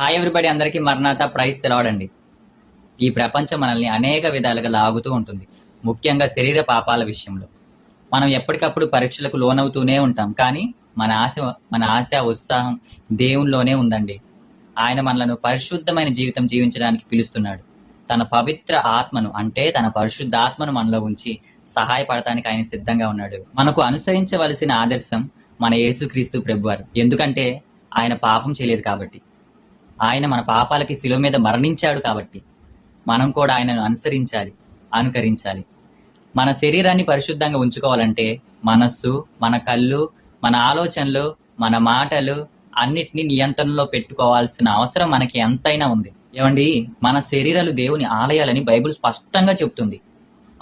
Hi everybody అందరికీ మరణాత price తెలవడండి ఈ ప్రపంచం మనల్ని అనేక విధాలుగా లాగుతూ ఉంటుంది. ముఖ్యంగా శరీర పాపాల విషయంలో. మనం ఎప్పటికప్పుడు పరీక్షలకు లోనవుతూనే ఉంటాం. కానీ మన ఆశ మన ఆశ ఉత్సాహం దేవునిలోనే ఉందండి. ఆయన మనలను పరిశుద్ధమైన జీవితం జీవించడానికి పిలుస్తున్నాడు. తన పవిత్ర ఆత్మను అంటే తన పరిశుద్ధ ఆత్మను మనలో ఉంచి సహాయపడటానికి ఆయన సిద్ధంగా ఉన్నాడు. మనకు అనుసరించవలసిన ఆదర్శం మన యేసుక్రీస్తు ప్రభువారు. ఎందుకంటే ఆయన పాపం చేయలేదు కాబట్టి. ఆయన మన పాపాలకి శిలువ మీద మరణించాడు కాబట్టి మనం కూడా ఆయనను అనుసరించాలి అనుకరించాలి. మన శరీరాన్ని పరిశుద్ధంగా ఉంచుకోవాలంటే మనస్సు మన కళ్ళు మన ఆలోచనలు మన మాటలు అన్నిటినీ నియంత్రణలో పెట్టుకోవాల్సిన అవసరం మనకి ఎంతైనా ఉంది. ఏమండి? మన శరీరాలు దేవుని ఆలయాలని బైబిల్ స్పష్టంగా చెప్తుంది.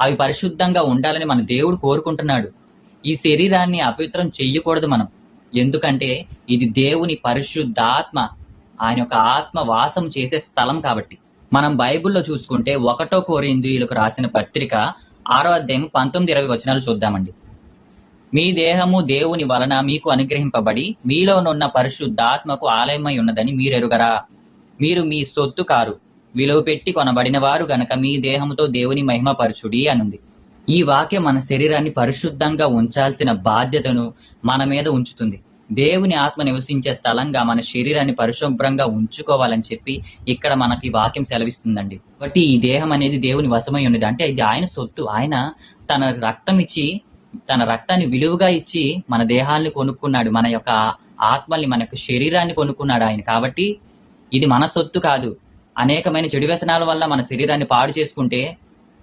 అవి పరిశుద్ధంగా ఉండాలని మన దేవుడు కోరుకుంటున్నాడు. ఈ శరీరాన్ని అపవిత్రం చెయ్యకూడదు మనం. ఎందుకంటే ఇది దేవుని పరిశుద్ధాత్మ ఆయన యొక్క ఆత్మ వాసం చేసే స్థలం కాబట్టి. మనం బైబిల్లో చూసుకుంటే ఒకటో కోరిందీయులకు రాసిన పత్రిక ఆరో అధ్యాయం పంతొమ్మిది ఇరవై వచనాలు చూద్దామండి. మీ దేహము దేవుని వలన మీకు అనుగ్రహింపబడి మీలోనున్న పరిశుద్ధాత్మకు ఆలయమై ఉన్నదని మీరెరుగరా? మీరు మీ సొత్తు కారు. విలువ పెట్టి కొనబడిన వారు గనక మీ దేహంతో దేవుని మహిమపరచుడి అనుంది. ఈ వాక్యం మన శరీరాన్ని పరిశుద్ధంగా ఉంచాల్సిన బాధ్యతను మన మీద ఉంచుతుంది. దేవుని ఆత్మ నివసించే స్థలంగా మన శరీరాన్ని పరిశుభ్రంగా ఉంచుకోవాలని చెప్పి ఇక్కడ మనకి వాక్యం సెలవిస్తుందండి. కాబట్టి ఈ దేహం అనేది దేవుని వశమై ఉన్నది. అంటే ఇది ఆయన సొత్తు. ఆయన తన రక్తం ఇచ్చి తన రక్తాన్ని విలువగా ఇచ్చి మన దేహాన్ని కొనుక్కున్నాడు. మన యొక్క ఆత్మల్ని మన యొక్క శరీరాన్ని కొనుక్కున్నాడు ఆయన. కాబట్టి ఇది మన సొత్తు కాదు. అనేకమైన చెడు వ్యసనాల వల్ల మన శరీరాన్ని పాడు చేసుకుంటే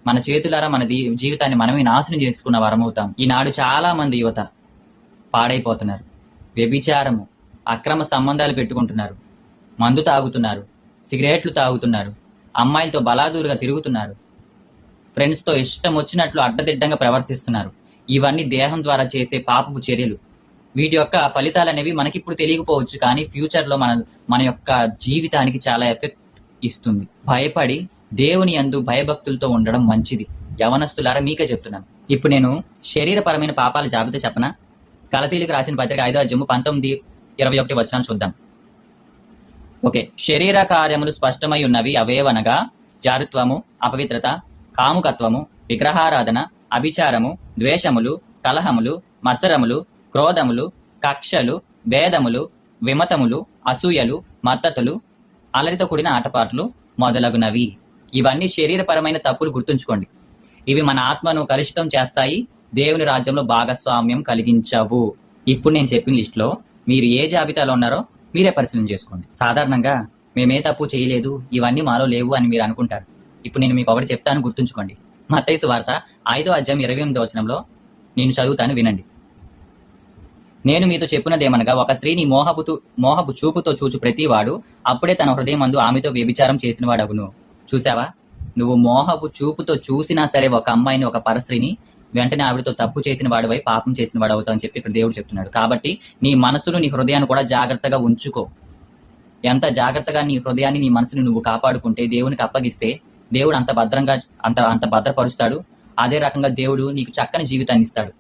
మన చేతులారా మన దీ- జీవితాన్ని మనమే నాశనం చేసుకున్న వరమవుతాం. ఈనాడు చాలా మంది యువత పాడైపోతున్నారు. వ్యభిచారము అక్రమ సంబంధాలు పెట్టుకుంటున్నారు. మందు తాగుతున్నారు సిగరెట్లు తాగుతున్నారు అమ్మాయిలతో బలాదూరుగా తిరుగుతున్నారు. ఫ్రెండ్స్తో ఇష్టం వచ్చినట్లు అడ్డదిడ్డంగా ప్రవర్తిస్తున్నారు. ఇవన్నీ దేహం ద్వారా చేసే పాపపు చర్యలు. వీటి యొక్క ఫలితాలు అనేవి మనకిప్పుడు తెలియకపోవచ్చు కానీ ఫ్యూచర్లో మన మన యొక్క జీవితానికి చాలా ఎఫెక్ట్ ఇస్తుంది. భయపడి దేవుని అందు భయభక్తులతో ఉండడం మంచిది. యవనస్తులారా మీకే చెప్తున్నాను. ఇప్పుడు నేను శరీరపరమైన పాపాల జాబితా చెప్పనా? కలతీలకు రాసిన పత్రిక ఐదో అధ్యాయము పంతొమ్మిది ఇరవై ఒకటి వచ్చిన చూద్దాం. ఓకే. శరీర కార్యములు స్పష్టమై ఉన్నవి అవేవనగా? జారుత్వము అపవిత్రత కాముకత్వము విగ్రహారాధన అభిచారము ద్వేషములు కలహములు మత్సరములు క్రోధములు కక్షలు భేదములు విమతములు అసూయలు మద్దతులు అలరితో కూడిన ఆటపాటలు మొదలగునవి. ఇవన్నీ శరీరపరమైన తప్పులు గుర్తుంచుకోండి. ఇవి మన ఆత్మను కలుషితం చేస్తాయి దేవుని రాజ్యంలో భాగస్వామ్యం కలిగించవు. ఇప్పుడు నేను చెప్పిన లిస్టులో మీరు ఏ జాబితాలో ఉన్నారో మీరే పరిశీలన చేసుకోండి. సాధారణంగా మేమే తప్పు చేయలేదు ఇవన్నీ మాలో లేవు అని మీరు అనుకుంటారు. ఇప్పుడు నేను మీకు ఒకటి చెప్తాను గుర్తుంచుకోండి. మతైసు వార్త ఐదో అధ్యాయం ఇరవై ఎనిమిదో వచనంలో నేను చదువుతాను వినండి. నేను మీతో చెప్పినదేమనగా ఒక స్త్రీని మోహపుతు మోహపు చూపుతో చూచు ప్రతివాడు అప్పుడే తన హృదయం అందు ఆమెతో వ్యభిచారం చేసిన వాడవును చూసావా నువ్వు మోహపు చూపుతో చూసినా సరే ఒక అమ్మాయిని ఒక పరస్త్రీని వెంటనే ఆవిడతో తప్పు చేసిన వాడివై పాపం చేసిన వాడు అవుతావు అని చెప్పి ఇక్కడ దేవుడు చెప్తున్నాడు. కాబట్టి నీ మనసును నీ హృదయాన్ని కూడా జాగ్రత్తగా ఉంచుకో. ఎంత జాగ్రత్తగా నీ హృదయాన్ని నీ మనసుని నువ్వు కాపాడుకుంటే దేవునికి అప్పగిస్తే దేవుడు అంత భద్రంగా అంత అంత భద్రపరుస్తాడు. అదే రకంగా దేవుడు నీకు చక్కని జీవితాన్ని ఇస్తాడు.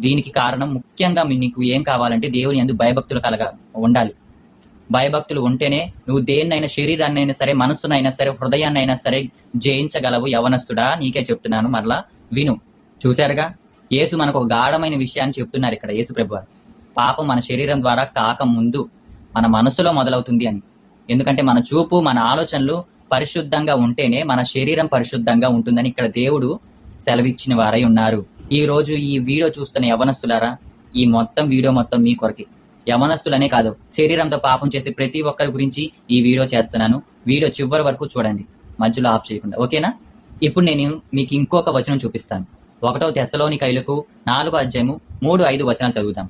దీనికి కారణం ముఖ్యంగా నీకు ఏం కావాలంటే దేవుని ఎందుకు భయభక్తులు కలగ ఉండాలి. భయభక్తులు ఉంటేనే నువ్వు దేన్నైనా శరీరాన్ని అయినా సరే మనస్సునైనా సరే హృదయాన్ని అయినా సరే జయించగలవు యవనస్తుడా నీకే చెప్తున్నాను. మరలా విను. చూశారుగా? యేసు మనకు ఒక గాఢమైన విషయాన్ని చెప్తున్నారు ఇక్కడ యేసు ప్రభు పాపం మన శరీరం ద్వారా కాక ముందు మన మనసులో మొదలవుతుంది అని. ఎందుకంటే మన చూపు మన ఆలోచనలు పరిశుద్ధంగా ఉంటేనే మన శరీరం పరిశుద్ధంగా ఉంటుందని ఇక్కడ దేవుడు సెలవిచ్చిన వారై ఉన్నారు. ఈ రోజు ఈ వీడియో చూస్తున్న యవనస్తులారా ఈ మొత్తం వీడియో మొత్తం మీ కొరకి. యవనస్తులనే కాదు శరీరంతో పాపం చేసే ప్రతి ఒక్కరి గురించి ఈ వీడియో చేస్తున్నాను. వీడియో చివరి వరకు చూడండి. మధ్యలో ఆఫ్ చేయకుండా. ఓకేనా? ఇప్పుడు నేను మీకు ఇంకొక వచనం చూపిస్తాను. ఒకటో తెశలోని కైలకు నాలుగో అధ్యాయము మూడు ఐదు వచనాలు చదువుతాం.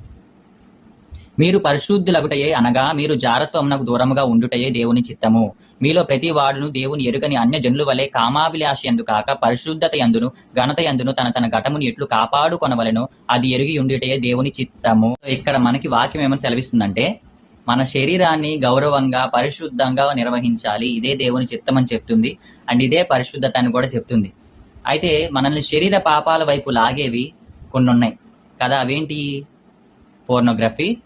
మీరు పరిశుద్ధులగుటయే అనగా మీరు జారత్వమునకు దూరముగా ఉండుటయే దేవుని చిత్తము. మీలో ప్రతి వాడును దేవుని ఎరుగని అన్య జనుల వలె కామాభిలాష ఎందు కాక పరిశుద్ధత ఎందును ఘనత ఎందును తన తన ఘటముని ఎట్లు కాపాడుకొనవలెను అది ఎరిగి ఉండుటయే దేవుని చిత్తము. ఇక్కడ మనకి వాక్యం ఏమని సెలవిస్తుందంటే మన శరీరాన్ని గౌరవంగా పరిశుద్ధంగా నిర్వహించాలి. ఇదే దేవుని చిత్తం అని చెప్తుంది. అండ్ ఇదే పరిశుద్ధత అని కూడా చెప్తుంది. అయితే మనల్ని శరీర పాపాల వైపు లాగేవి కొన్ని ఉన్నాయి కదా అవేంటి? పోర్నోగ్రఫీ.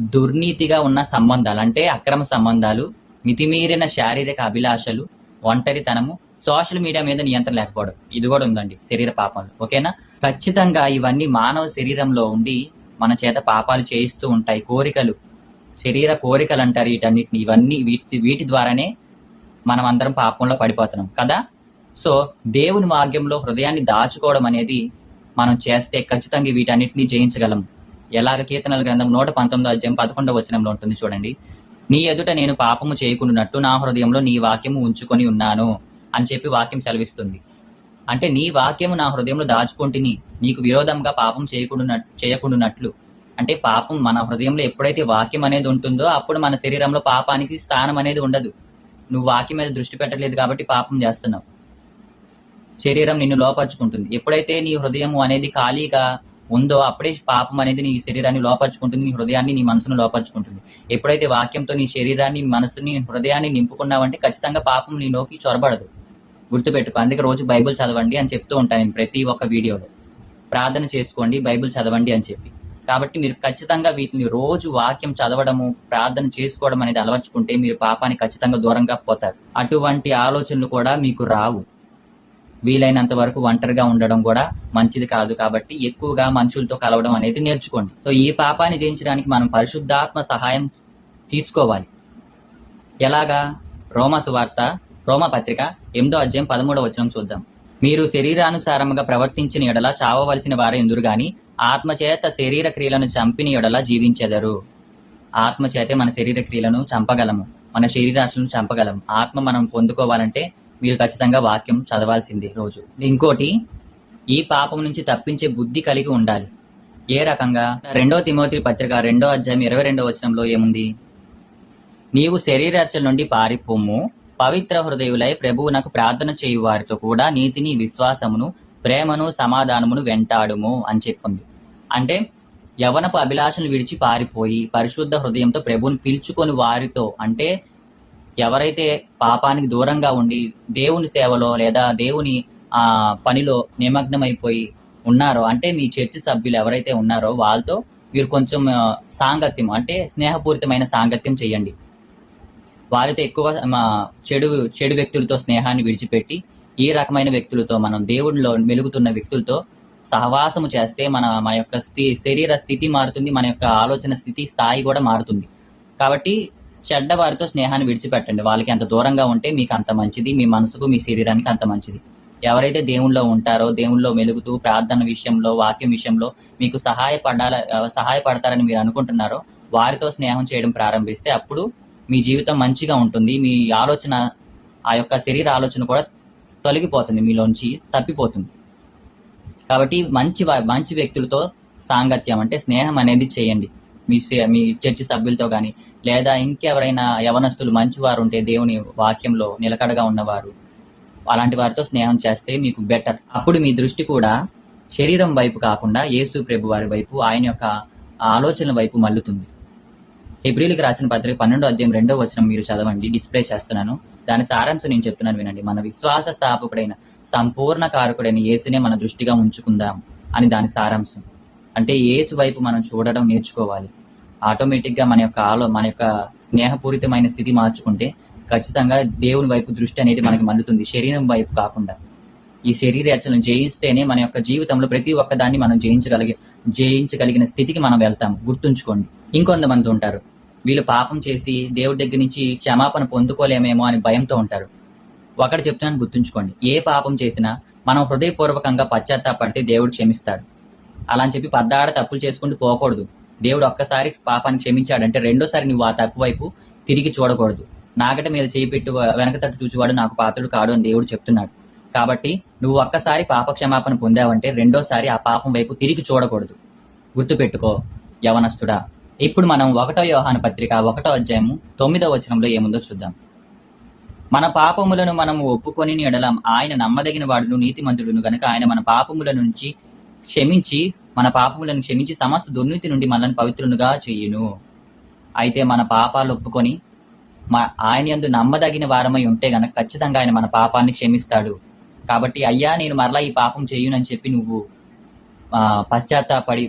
దుర్నీతిగా ఉన్న సంబంధాలు అంటే అక్రమ సంబంధాలు మితిమీరిన శారీరక అభిలాషలు ఒంటరితనము సోషల్ మీడియా మీద నియంత్రణ లేకపోవడం. ఇది కూడా ఉందండి శరీర పాపాలు. ఓకేనా? ఖచ్చితంగా ఇవన్నీ మానవ శరీరంలో ఉండి మన చేత పాపాలు చేయిస్తూ ఉంటాయి. కోరికలు శరీర కోరికలు అంటారు వీటన్నిటిని. ఇవన్నీ వీటి వీటి ద్వారానే మనం అందరం పాపంలో పడిపోతున్నాం. కదా? సో దేవుని మార్గంలో హృదయాన్ని దాచుకోవడం అనేది మనం చేస్తే ఖచ్చితంగా వీటన్నిటిని జయించగలం. ఎలాగ కీర్తనల గ్రంథం నూట పంతొమ్మిదో అధ్యాయం పదకొండవ వచనంలో ఉంటుంది చూడండి. నీ ఎదుట నేను పాపము చేయకుండానట్టు నా హృదయంలో నీ వాక్యము ఉంచుకొని ఉన్నాను అని చెప్పి వాక్యం సెలవిస్తుంది. అంటే నీ వాక్యము నా హృదయంలో దాచుకుంటుని నీకు విరోధంగా పాపం చేయకుండా చేయకుండానట్లు. అంటే పాపం మన హృదయంలో ఎప్పుడైతే వాక్యం అనేది ఉంటుందో అప్పుడు మన శరీరంలో పాపానికి స్థానం అనేది ఉండదు. నువ్వు వాక్యం మీద దృష్టి పెట్టలేదు కాబట్టి పాపం చేస్తున్నావు. శరీరం నిన్ను లోపరుచుకుంటుంది. ఎప్పుడైతే నీ హృదయం అనేది ఖాళీగా ఉందో అప్పుడే పాపం అనేది నీ శరీరాన్ని లోపరుచుకుంటుంది నీ హృదయాన్ని నీ మనసును లోపరుచుకుంటుంది. ఎప్పుడైతే వాక్యంతో నీ శరీరాన్ని మనసుని హృదయాన్ని నింపుకున్నావంటే ఖచ్చితంగా పాపం నీలోకి చొరబడదు. గుర్తుపెట్టుకో. అందుకే రోజు బైబిల్ చదవండి అని చెప్తూ ఉంటాను నేను ప్రతి ఒక్క వీడియోలో. ప్రార్థన చేసుకోండి బైబిల్ చదవండి అని చెప్పి. కాబట్టి మీరు ఖచ్చితంగా వీటిని రోజు వాక్యం చదవడము ప్రార్థన చేసుకోవడం అనేది అలవర్చుకుంటే మీరు పాపాన్ని ఖచ్చితంగా దూరంగా పోతారు. అటువంటి ఆలోచనలు కూడా మీకు రావు. వీలైనంత వరకు ఒంటరిగా ఉండడం కూడా మంచిది కాదు కాబట్టి ఎక్కువగా మనుషులతో కలవడం అనేది నేర్చుకోండి. సో ఈ పాపాన్ని జయించడానికి మనం పరిశుద్ధాత్మ సహాయం తీసుకోవాలి. ఎలాగా? రోమ సువార్త రోమ పత్రిక ఎనిమిదో అధ్యాయం పదమూడవ వచనం చూద్దాం. మీరు శరీరానుసారముగా ప్రవర్తించిన ఎడల చావవలసిన వారే ఎందురు గాని ఆత్మచేత శరీర క్రియలను చంపిన ఎడల జీవించెదరు. ఆత్మచేతే మన శరీర క్రియలను చంపగలము. మన శరీరాశలను చంపగలము. ఆత్మ మనం పొందుకోవాలంటే మీరు ఖచ్చితంగా వాక్యం చదవాల్సిందే రోజు. ఇంకోటి ఈ పాపం నుంచి తప్పించే బుద్ధి కలిగి ఉండాలి. ఏ రకంగా? రెండో తిమోతి పత్రిక రెండో అధ్యాయం ఇరవై రెండో వచనంలో ఏముంది? నీవు శరీరాచల నుండి పారిపోము. పవిత్ర హృదయులై ప్రభువునకు ప్రార్థన చేయు వారితో కూడా నీతిని విశ్వాసమును ప్రేమను సమాధానమును వెంటాడుము అని చెప్పింది. అంటే యవనపు అభిలాషను విడిచి పారిపోయి పరిశుద్ధ హృదయంతో ప్రభువుని పిలుచుకొని వారితో అంటే ఎవరైతే పాపానికి దూరంగా ఉండి దేవుని సేవలో లేదా దేవుని ఆ పనిలో నిమగ్నమైపోయి ఉన్నారో అంటే మీ చర్చి సభ్యులు ఎవరైతే ఉన్నారో వాళ్ళతో మీరు కొంచెం సాంగత్యం అంటే స్నేహపూరితమైన సాంగత్యం చేయండి. వారితో ఎక్కువ మా చెడు చెడు వ్యక్తులతో స్నేహాన్ని విడిచిపెట్టి ఈ రకమైన వ్యక్తులతో మనం దేవుడిలో మెలుగుతున్న వ్యక్తులతో సహవాసము చేస్తే మన మన యొక్క స్థి శరీర స్థితి మారుతుంది మన యొక్క ఆలోచన స్థితి స్థాయి కూడా మారుతుంది. కాబట్టి చెడ్డ వారితో స్నేహాన్ని విడిచిపెట్టండి. వాళ్ళకి ఎంత దూరంగా ఉంటే మీకు అంత మంచిది. మీ మనసుకు మీ శరీరానికి అంత మంచిది. ఎవరైతే దేవుళ్ళో ఉంటారో దేవుళ్ళో మెలుగుతూ ప్రార్థన విషయంలో వాక్యం విషయంలో మీకు సహాయపడాల సహాయపడతారని మీరు అనుకుంటున్నారో వారితో స్నేహం చేయడం ప్రారంభిస్తే అప్పుడు మీ జీవితం మంచిగా ఉంటుంది. మీ ఆలోచన ఆ యొక్క శరీర ఆలోచన కూడా తొలగిపోతుంది. మీలోంచి తప్పిపోతుంది. కాబట్టి మంచి మంచి వ్యక్తులతో సాంగత్యం అంటే స్నేహం అనేది చేయండి. మీ సే- మీ చర్చి సభ్యులతో కానీ లేదా ఇంకెవరైనా యవనస్తులు మంచివారు ఉంటే దేవుని వాక్యంలో నిలకడగా ఉన్నవారు అలాంటి వారితో స్నేహం చేస్తే మీకు బెటర్. అప్పుడు మీ దృష్టి కూడా శరీరం వైపు కాకుండా యేసు ప్రభు వారి వైపు ఆయన యొక్క ఆలోచనల వైపు మల్లుతుంది ఏప్రిల్కి రాసిన పత్రిక పన్నెండో అధ్యాయం రెండో వచనం మీరు చదవండి డిస్ప్లే చేస్తున్నాను. దాని సారాంశం నేను చెప్తున్నాను వినండి. మన విశ్వాస స్థాపకుడైన సంపూర్ణ కారకుడైన యేసునే మన దృష్టిగా ఉంచుకుందాం అని దాని సారాంశం. అంటే యేసు వైపు మనం చూడడం నేర్చుకోవాలి. ఆటోమేటిక్గా మన యొక్క ఆలో మన యొక్క స్నేహపూరితమైన స్థితి మార్చుకుంటే ఖచ్చితంగా దేవుని వైపు దృష్టి అనేది మనకి మందుతుంది శరీరం వైపు కాకుండా. ఈ శరీర రచనను జయిస్తేనే మన యొక్క జీవితంలో ప్రతి ఒక్క దాన్ని మనం జయించగలిగే జయించగలిగిన స్థితికి మనం వెళ్తాం గుర్తుంచుకోండి. ఇంకొంతమంది ఉంటారు. వీళ్ళు పాపం చేసి దేవుడి దగ్గర నుంచి క్షమాపణ పొందుకోలేమేమో అని భయంతో ఉంటారు. ఒకటి చెప్తున్నాను గుర్తుంచుకోండి. ఏ పాపం చేసినా మనం హృదయపూర్వకంగా పశ్చాత్తాపడితే దేవుడు క్షమిస్తాడు. అలా అని చెప్పి పద్దాడ తప్పులు చేసుకుంటూ పోకూడదు. దేవుడు ఒక్కసారి పాపాన్ని క్షమించాడంటే రెండోసారి నువ్వు ఆ తప్పు వైపు తిరిగి చూడకూడదు. నాగట మీద చేయి పెట్టు వెనక తట్టు చూచివాడు నాకు పాత్రుడు కాడు అని దేవుడు చెప్తున్నాడు. కాబట్టి నువ్వు ఒక్కసారి పాప క్షమాపణ పొందావంటే రెండోసారి ఆ పాపం వైపు తిరిగి చూడకూడదు. గుర్తుపెట్టుకో యవనస్తుడా. ఇప్పుడు మనం ఒకటో యోహాన పత్రిక ఒకటో అధ్యాయము తొమ్మిదో వచనంలో ఏముందో చూద్దాం. మన పాపములను మనము ఒప్పుకొని ఎడలం. ఆయన నమ్మదగిన వాడును నీతిమంతుడును గనుక ఆయన మన పాపముల నుంచి క్షమించి మన పాపములను క్షమించి సమస్త దుర్నీతి నుండి మనల్ని పవిత్రునుగా చెయ్యును అయితే మన పాపాలు ఒప్పుకొని మా ఆయన ఎందు నమ్మదగిన వారమై ఉంటే గనక ఖచ్చితంగా ఆయన మన పాపాన్ని క్షమిస్తాడు. కాబట్టి అయ్యా నేను మరలా ఈ పాపం చేయునని చెప్పి నువ్వు పశ్చాత్తాపడి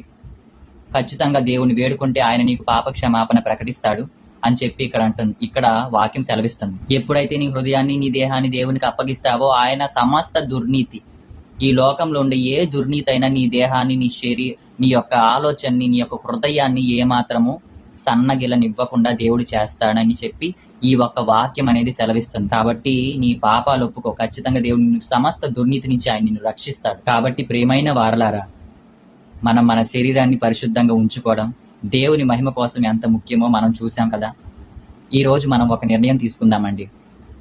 ఖచ్చితంగా దేవుని వేడుకుంటే ఆయన నీకు పాప క్షమాపణ ప్రకటిస్తాడు అని చెప్పి ఇక్కడ అంటుంది ఇక్కడ వాక్యం సెలవిస్తుంది. ఎప్పుడైతే నీ హృదయాన్ని నీ దేహాన్ని దేవునికి అప్పగిస్తావో ఆయన సమస్త దుర్నీతి ఈ లోకంలో ఉండే ఏ దుర్నీతి అయినా నీ దేహాన్ని నీ శరీ నీ యొక్క ఆలోచనని నీ యొక్క హృదయాన్ని ఏమాత్రము సన్నగిలనివ్వకుండా దేవుడు చేస్తాడని చెప్పి ఈ ఒక్క వాక్యం అనేది సెలవిస్తుంది. కాబట్టి నీ పాపాలు ఒప్పుకో. ఖచ్చితంగా దేవుడు సమస్త దుర్నీతి నుంచి ఆయన నిన్ను రక్షిస్తాడు. కాబట్టి ప్రేమైన వారలారా మనం మన శరీరాన్ని పరిశుద్ధంగా ఉంచుకోవడం దేవుని మహిమ కోసం ఎంత ముఖ్యమో మనం చూసాం కదా. ఈరోజు మనం ఒక నిర్ణయం తీసుకుందామండి.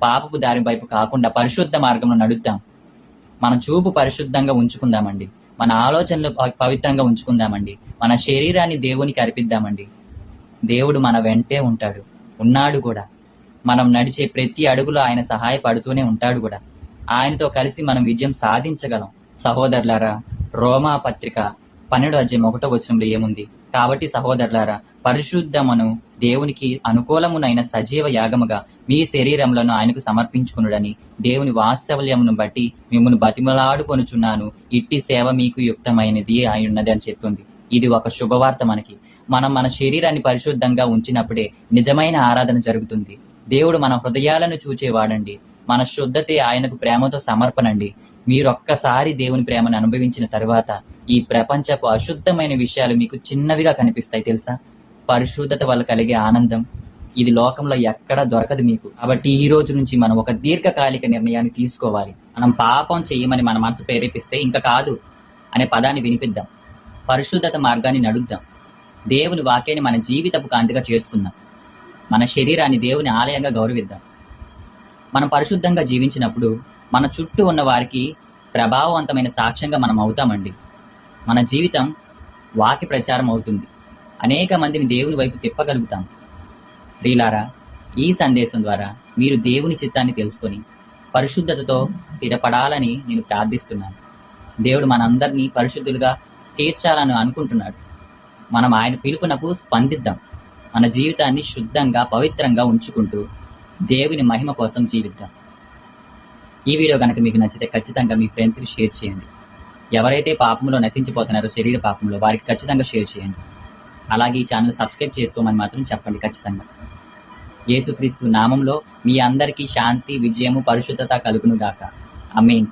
పాపపు దారి వైపు కాకుండా పరిశుద్ధ మార్గంలో నడుద్దాం. మన చూపు పరిశుద్ధంగా ఉంచుకుందామండి. మన ఆలోచనలు పవిత్రంగా ఉంచుకుందామండి. మన శరీరాన్ని దేవునికి అర్పిద్దామండి. దేవుడు మన వెంటే ఉంటాడు. ఉన్నాడు కూడా. మనం నడిచే ప్రతి అడుగులో ఆయన సహాయపడుతూనే ఉంటాడు కూడా. ఆయనతో కలిసి మనం విజయం సాధించగలం. సహోదరులారా రోమా పత్రిక పన్నెండు అధ్యాయం ఒకటో వచనంలో ఏముంది? కాబట్టి సహోదరులారా పరిశుద్ధమును దేవునికి అనుకూలమునైన సజీవ యాగముగా మీ శరీరములను ఆయనకు సమర్పించుకునుడని దేవుని వాత్సల్యమును బట్టి మిమ్మల్ని బతిమలాడుకొనుచున్నాను. ఇట్టి సేవ మీకు యుక్తమైనది అయి ఉన్నది అని చెప్పింది ఇది ఒక శుభవార్త మనకి. మనం మన శరీరాన్ని పరిశుద్ధంగా ఉంచినప్పుడే నిజమైన ఆరాధన జరుగుతుంది. దేవుడు మన హృదయాలను చూచేవాడండి. మన శుద్ధతే ఆయనకు ప్రేమతో సమర్పణండి. మీరొక్కసారి దేవుని ప్రేమను అనుభవించిన తర్వాత ఈ ప్రపంచపు అశుద్ధమైన విషయాలు మీకు చిన్నవిగా కనిపిస్తాయి తెలుసా? పరిశుద్ధత వల్ల కలిగే ఆనందం ఇది లోకంలో ఎక్కడా దొరకదు మీకు. కాబట్టి ఈ రోజు నుంచి మనం ఒక దీర్ఘకాలిక నిర్ణయాన్ని తీసుకోవాలి. మనం పాపం చేయమని మన మనసు ప్రేరేపిస్తే ఇంకా కాదు అనే పదాన్ని వినిపిద్దాం. పరిశుద్ధత మార్గాన్ని నడుద్దాం. దేవుని వాక్యాన్ని మన జీవితపు కాంతిగా చేసుకుందాం. మన శరీరాన్ని దేవుని ఆలయంగా గౌరవిద్దాం. మనం పరిశుద్ధంగా జీవించినప్పుడు మన చుట్టూ ఉన్న వారికి ప్రభావవంతమైన సాక్ష్యంగా మనం అవుతామండి. మన జీవితం వాక్య ప్రచారం అవుతుంది. అనేక మందిని దేవుని వైపు తిప్పగలుగుతాం. ప్రియులారా ఈ సందేశం ద్వారా మీరు దేవుని చిత్తాన్ని తెలుసుకొని పరిశుద్ధతతో స్థిరపడాలని నేను ప్రార్థిస్తున్నాను. దేవుడు మనందరినీ పరిశుద్ధులుగా తీర్చాలని అనుకుంటున్నాడు. మనం ఆయన పిలుపునకు స్పందిద్దాం. మన జీవితాన్ని శుద్ధంగా పవిత్రంగా ఉంచుకుంటూ దేవుని మహిమ కోసం జీవిద్దాం. ఈ వీడియో కనుక మీకు నచ్చితే ఖచ్చితంగా మీ ఫ్రెండ్స్కి షేర్ చేయండి. ఎవరైతే పాపంలో నశించిపోతున్నారో శరీర పాపంలో వారికి ఖచ్చితంగా షేర్ చేయండి. అలాగే ఈ ఛానల్ సబ్స్క్రైబ్ చేసుకోమని మాత్రం చెప్పండి ఖచ్చితంగా. యేసుక్రీస్తు నామంలో మీ అందరికీ శాంతి విజయము పరిశుద్ధత కలుగును గాక. అమీన్